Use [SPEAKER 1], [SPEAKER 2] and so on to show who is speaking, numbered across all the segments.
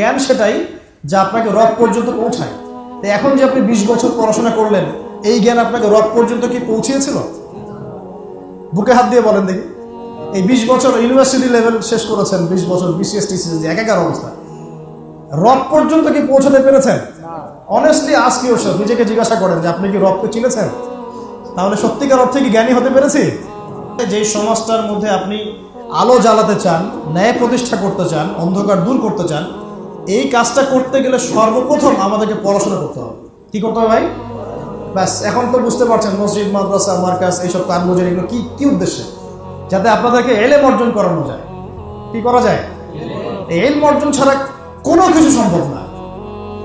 [SPEAKER 1] জ্ঞান সেটাই যা আপনাকে রব পর্যন্ত পৌঁছায়। তো এখন যে আপনি বিশ বছর পড়াশোনা করলেন, এই জ্ঞান আপনাকে রব পর্যন্ত কি পৌঁছিয়েছিল? বুকে হাত দিয়ে বলেন দেখি। এই বিশ বছর ইউনিভার্সিটি লেভেল শেষ করেছেন, বিশ বছর বিসিএস টিসিএস একাকার অবস্থা। রব পর্যন্ত কি পৌঁছাতে পেরেছেন? অনেস্টলি আজকে ওসব নিজেকে জিজ্ঞাসা করেন যে আপনি কি রবকে চিনেছেন? তাহলে সত্যিকার অর্থে কি জ্ঞানী হতে পেরেছি? যেই সমাজটার মধ্যে আপনি আলো জ্বালাতে চান, ন্যায় প্রতিষ্ঠা করতে চান, অন্ধকার দূর করতে চান এই কাজটা করতে গেলে সর্বপ্রথম আমাদেরকে পড়াশোনা করতে হবে। কি করতে হবে ভাই? ব্যাস, এখন তো বুঝতে পারছেন, মসজিদ, মাদ্রাসা মার্কাস এইসব কানমোজের এগুলো কি কি উদ্দেশ্যে? যাতে আপনাদেরকে এলেম অর্জন করানো যায়। কি করা যায়? এল অর্জন ছাড়া কোনো কিছু সম্ভব না।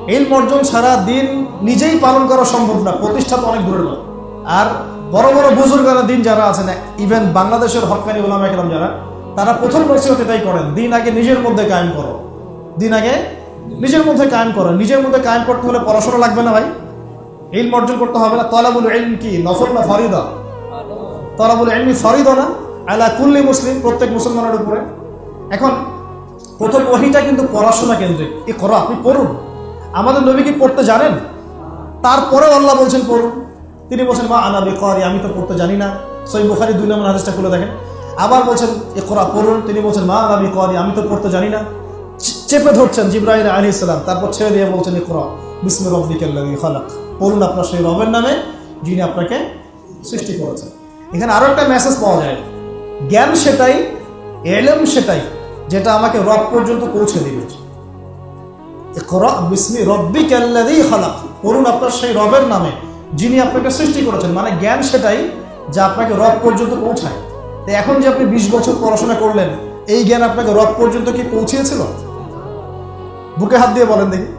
[SPEAKER 1] এল অর্জন ছাড়া দিন নিজেই পালন করা সম্ভব না। প্রতিষ্ঠা তো অনেক দূরের কথা। আর বড় বড় বুজুর্গারা দিন যারা আছেন ইভেন বাংলাদেশের হকানি ওলামা একরাম যারা, তারা প্রথম নসিহত এটাই করেন, দিন আগে নিজের মধ্যে কায়েম করো। দিন আগে নিজের মধ্যে কায়েম করো। নিজের মধ্যে কায়েম করতে হলে পড়াশোনা লাগবে না ভাই। ইলম অর্জন করতে হবে না। তলাবুল ইলম কি? নফল না ফরিদা? তলাবুল ইলমি ফরিদা না? আলা কুল্লি মুসলিম, প্রত্যেক মুসলমানের উপরে। এখন প্রথম ওহিটা কিন্তু পড়াশোনা কেন্দ্রিক। এ করো আপনি পড়ুন। আমাদের নবী কি পড়তে জানেন? তারপরেও আল্লাহ বলছেন পড়ুন। তিনি বলছেন, মা আনা বেকারি, আমি তো পড়তে জানি না। সই বুখারি দুই নম্বর হাদিসটা খুলে দেখেন। আবার বলছেন এ করা পড়ুন। তিনি বলছেন, মা আনা বেকারি, আমি তো পড়তে জানি না। চেপে ধরছেন জিব্রাহিম আলী ইসলাম তারপর ছেড়ে দিয়ে বলছেন এ বিসমুর পড়ুন আপনার সেই রবের নামে, যিনি আপনাকে সৃষ্টি করেছেন। এখানে আরও একটা মেসেজ পাওয়া যায়। জ্ঞান সেটাই, এলেম সেটাই, যেটা আমাকে রব পর্যন্ত পৌঁছে দিবে। ইকরা, বিসমি রব্বিকাল্লাযী খালাক। পড়ুন আপনার সেই রবের নামে, যিনি আপনাকে সৃষ্টি করেছেন। মানে জ্ঞান সেটাই, যা আপনাকে রব পর্যন্ত পৌঁছায়। তো এখন যে আপনি বিশ বছর পড়াশোনা করলেন, এই জ্ঞান আপনাকে রব পর্যন্ত কি পৌঁছিয়েছিল? বুকে হাত দিয়ে বলেন দেখি।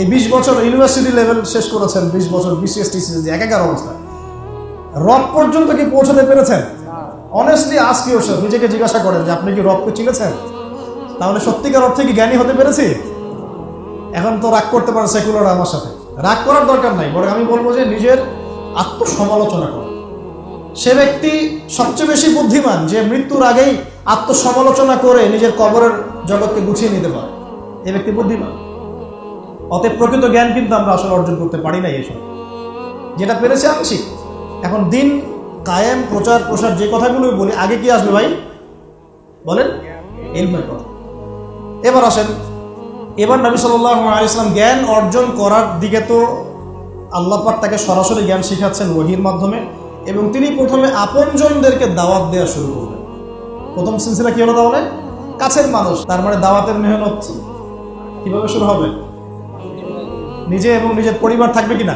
[SPEAKER 1] এই বিশ বছর ইউনিভার্সিটি লেভেল শেষ করেছেন, বিশ বছর বিসিএস টিসিএস একাকার অবস্থা। রব পর্যন্ত কি পৌঁছাতে পেরেছেন? অনেস্টলি আজ কি ওসব নিজেকে জিজ্ঞাসা করেন যে আপনি কি রবকে চিনেছেন? তাহলে সত্যিকার অর্থে কি জ্ঞানী হতে পেরেছি? এখন তো রাগ করতে পারে সেকুলার আমার সাথে। রাগ করার দরকার নাই, বরং আমি বলব যে নিজের আত্মসমালোচনা করো সে ব্যক্তি সবচেয়ে বেশি বুদ্ধিমান, যে মৃত্যুর আগেই আত্মসমালোচনা করে নিজের কবরের জগৎকে গুছিয়ে নিতে পারে। এ ব্যক্তি বুদ্ধিমান। অতএব প্রকৃত জ্ঞান কিন্তু আমরা আসলে অর্জন করতে পারি না এসব। যেটা পেরেছে আংশিক এখন দিন, কায়েম, প্রচার, প্রসার, যে কথাগুলো বলি, আগে কি আসবে ভাই? বলেন ইলমের কথা। এবার আসেন, এবার নবী সাল্লাহ ইসলাম জ্ঞান অর্জন করার দিকে তো আল্লাহ পাক তাকে সরাসরি জ্ঞান শিখাচ্ছেন ওহির মাধ্যমে এবং তিনি প্রথমে আপনজনদেরকে দাওয়াত দেওয়া শুরু করলেন। প্রথম সিলসিলা কি হলো তাহলে? কাছের মানুষ, তার মানে দাওয়াতের মেহনত। কীভাবে শুরু হবে? নিজে এবং নিজের পরিবার থাকবে কিনা?